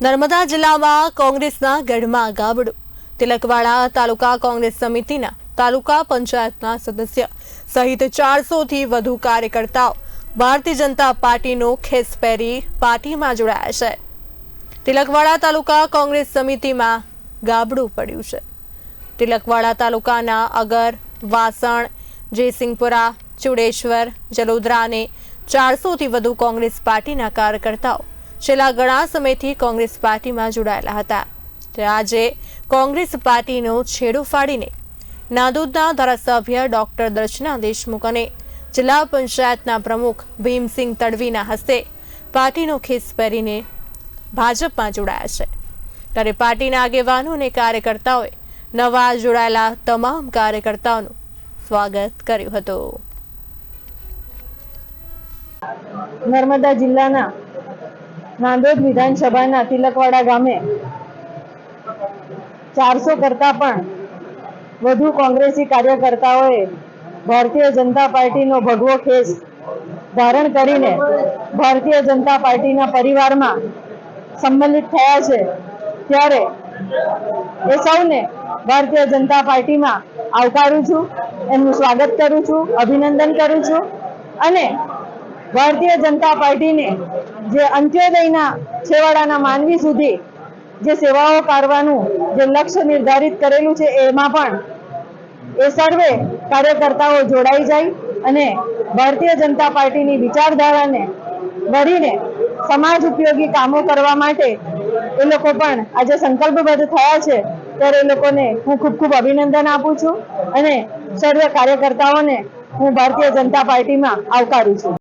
નર્મદા જિલ્લામાં કોંગ્રેસના ગઢમાં ગાબડું. તિલકવાડા તાલુકા કોંગ્રેસ સમિતિના તાલુકા પંચાયતના સદસ્ય સહિત ચારસોથી વધુ કાર્યકર્તાઓ ભારતીય જનતા પાર્ટીનો ખેસ પહેરી પાર્ટીમાં જોડાયા છે. તિલકવાડા તાલુકા કોંગ્રેસ સમિતિમાં ગાબડું પડ્યું છે. તિલકવાડા તાલુકાના અગર, વાસણ, જયસિંહપુરા, ચુડેશ્વર જલોદરા અને ચારસોથી વધુ કોંગ્રેસ પાર્ટીના કાર્યકર્તાઓ છેલ્લા ઘણા સમયથી કોંગ્રેસ પાર્ટીમાં જોડાયેલા હતા. આજે કોંગ્રેસ પાર્ટીનો છેડો ફાડીને નાદોદના ધારાસભ્ય ડોક્ટર દર્શના દેશમુખ અને જિલ્લા પંચાયતના પ્રમુખ ભીમસિંહ તડવીના હસ્તે પાર્ટીનો ખેસ પહેરીને ભાજપમાં જોડાયા છે. ત્યારે પાર્ટીના આગેવાનો અને કાર્યકર્તાઓએ નવા જોડાયેલા તમામ કાર્યકર્તાઓનું સ્વાગત કર્યું હતું. નર્મદા જિલ્લાના નાંદોદ વિધાનસભાના તિલકવાડા ગામે ચારસો કરતા પણ વધુ કોંગ્રેસી કાર્યકર્તાઓએ ભારતીય જનતા પાર્ટીનો ભગવો ખેસ ધારણ કરીને ભારતીય જનતા પાર્ટીના પરિવારમાં સંમલિત થયા છે. ત્યારે એ સૌને ભારતીય જનતા પાર્ટીમાં આવકારું છું, એમનું સ્વાગત કરું છું, અભિનંદન કરું છું અને ભારતીય જનતા પાર્ટીને જે અંત્યોદયના છેવાડાના માનવી સુધી જે સેવાઓ કરવાનું જે લક્ષ્ય નિર્ધારિત કરેલું છે, એમાં પણ એ સર્વે કાર્યકર્તાઓ જોડાઈ જાય અને ભારતીય જનતા પાર્ટીની વિચારધારાને વળીને સમાજ ઉપયોગી કામો કરવા માટે એ લોકો પણ આજે સંકલ્પબદ્ધ થયા છે. ત્યારે એ લોકોને હું ખૂબ ખૂબ અભિનંદન આપું છું અને સર્વે કાર્યકર્તાઓને હું ભારતીય જનતા પાર્ટીમાં આવકારું છું.